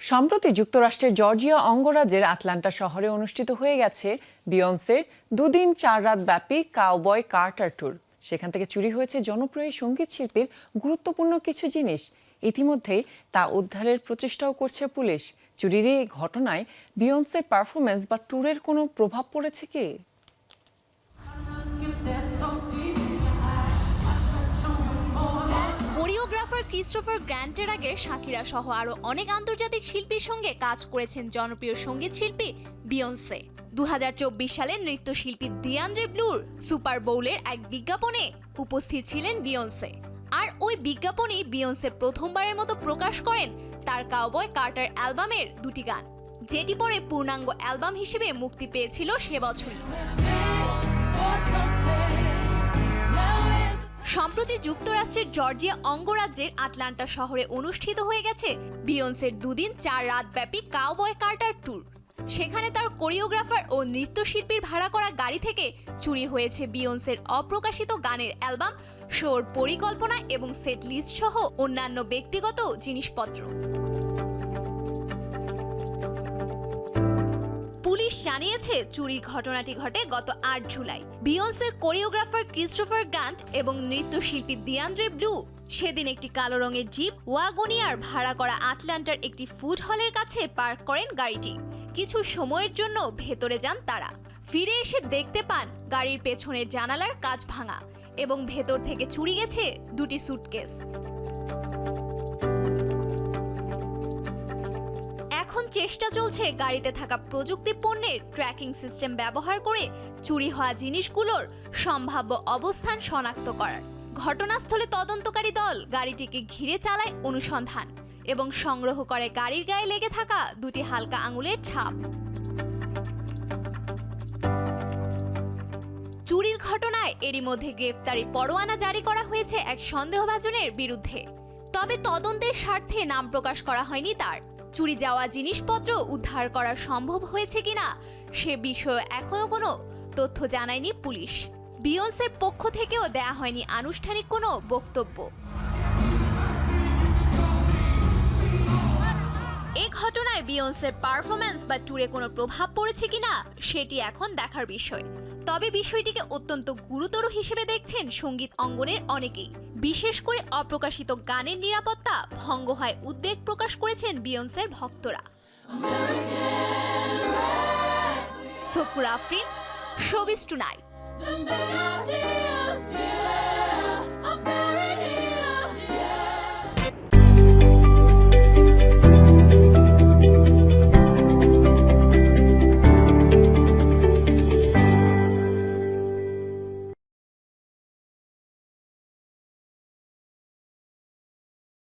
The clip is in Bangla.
সম্প্রতি যুক্তরাষ্ট্রের জর্জিয়া অঙ্গরাজ্যের আটলান্টা শহরে অনুষ্ঠিত হয়ে গেছে বিয়ন্সের দুদিন চার রাত ব্যাপী কাউবয় কার্টার ট্যুর। সেখান থেকে চুরি হয়েছে জনপ্রিয় সংগীত শিল্পীর গুরুত্বপূর্ণ কিছু জিনিস। ইতিমধ্যেই তা উদ্ধারের প্রচেষ্টাও করছে পুলিশ। চুরির এই ঘটনায় বিয়ন্সের পারফরমেন্স বা ট্যুরের কোনো প্রভাব পড়েছে কি? কোরিওগ্রাফার ক্রিস্টোফার গ্র্যান্টের আগে শাকিরা সহ আরও অনেক আন্তর্জাতিক শিল্পীর সঙ্গে কাজ করেছেন জনপ্রিয় সংগীত শিল্পী বিয়ন্সে দু সালে নৃত্যশিল্পী দিয়ান্দ্রে ব্লুর সুপার বোউলের এক বিজ্ঞাপনে উপস্থিত ছিলেন বিয়ন্সে আর ওই বিজ্ঞাপনেই বিয়ন্সে প্রথমবারের মতো প্রকাশ করেন তার কাউবয় কার্টার অ্যালবামের দুটি গান। যেটি পরে পূর্ণাঙ্গ অ্যালবাম হিসেবে মুক্তি পেয়েছিল সে বছরই। সম্প্রতি যুক্তরাষ্ট্রের জর্জিয়া অঙ্গরাজ্যের আটলান্টা শহরে অনুষ্ঠিত হয়ে গেছে বিয়ন্সের দুদিন চার রাতব্যাপী কাউবয় কার্টার ট্যুর। সেখানে তার কোরিওগ্রাফার ও নৃত্যশিল্পীর ভাড়া করা গাড়ি থেকে চুরি হয়েছে বিয়ন্সের অপ্রকাশিত গানের অ্যালবাম, শোর পরিকল্পনা এবং সেট লিস্ট সহ অন্যান্য ব্যক্তিগত জিনিসপত্র। পুলিশ জানিয়েছে, চুরির ঘটনাটি ঘটে গত আট জুলাই। বিয়ন্সের কোরিওগ্রাফার ক্রিস্টোফার গ্রান্ট এবং নৃত্যশিল্পী দিয়ান্দ্রে ব্লু সেদিন একটি কালো রঙের জিপ ওয়াগনিয়ার ভাড়া করা আটলান্টার একটি ফুড হলের কাছে পার্ক করেন গাড়িটি। কিছু সময়ের জন্য ভেতরে যান তারা। ফিরে এসে দেখতে পান গাড়ির পেছনের জানালার কাঁচ ভাঙা এবং ভেতর থেকে চুরি গেছে দুটি সুটকেস। চেষ্টা চলছে গাড়িতে থাকা প্রযুক্তি পণ্যের ট্র্যাকিং সিস্টেম ব্যবহার করে চুরি হওয়া জিনিসগুলোর সম্ভাব্য অবস্থান শনাক্ত করার। ঘটনাস্থলে তদন্তকারী দল গাড়িটিকে ঘিরে চালায় অনুসন্ধান এবং সংগ্রহ করে গাড়ির গায়ে লেগে থাকা দুটি হালকা আঙুলের ছাপ। চুরির ঘটনায় এরই মধ্যে গ্রেফতারি পরোয়ানা জারি করা হয়েছে এক সন্দেহভাজনের বিরুদ্ধে। তবে তদন্তের স্বার্থে নাম প্রকাশ করা হয়নি তার। চুরি যাওয়া জিনিসপত্র উদ্ধার করা সম্ভব হয়েছে কিনা সে বিষয়ে এখনও কোনো তথ্য জানায়নি পুলিশ। বিয়ন্সের পক্ষ থেকেও দেয়া হয়নি আনুষ্ঠানিক কোনো বক্তব্য। এই ঘটনায় বিয়ন্সের পারফরম্যান্স বা ট্যুরে কোনো প্রভাব পড়েছে কিনা সেটি এখন দেখার বিষয়। তবে বিষয়টিকে অত্যন্ত গুরুতর হিসেবে দেখছেন সংগীত অঙ্গনের অনেকেই। বিশেষ করে অপ্রকাশিত গানের নিরাপত্তা ভঙ্গ হয় উদ্বেগ প্রকাশ করেছেন বিয়ন্সের ভক্তরা। Safur Afrin showbiz tonight.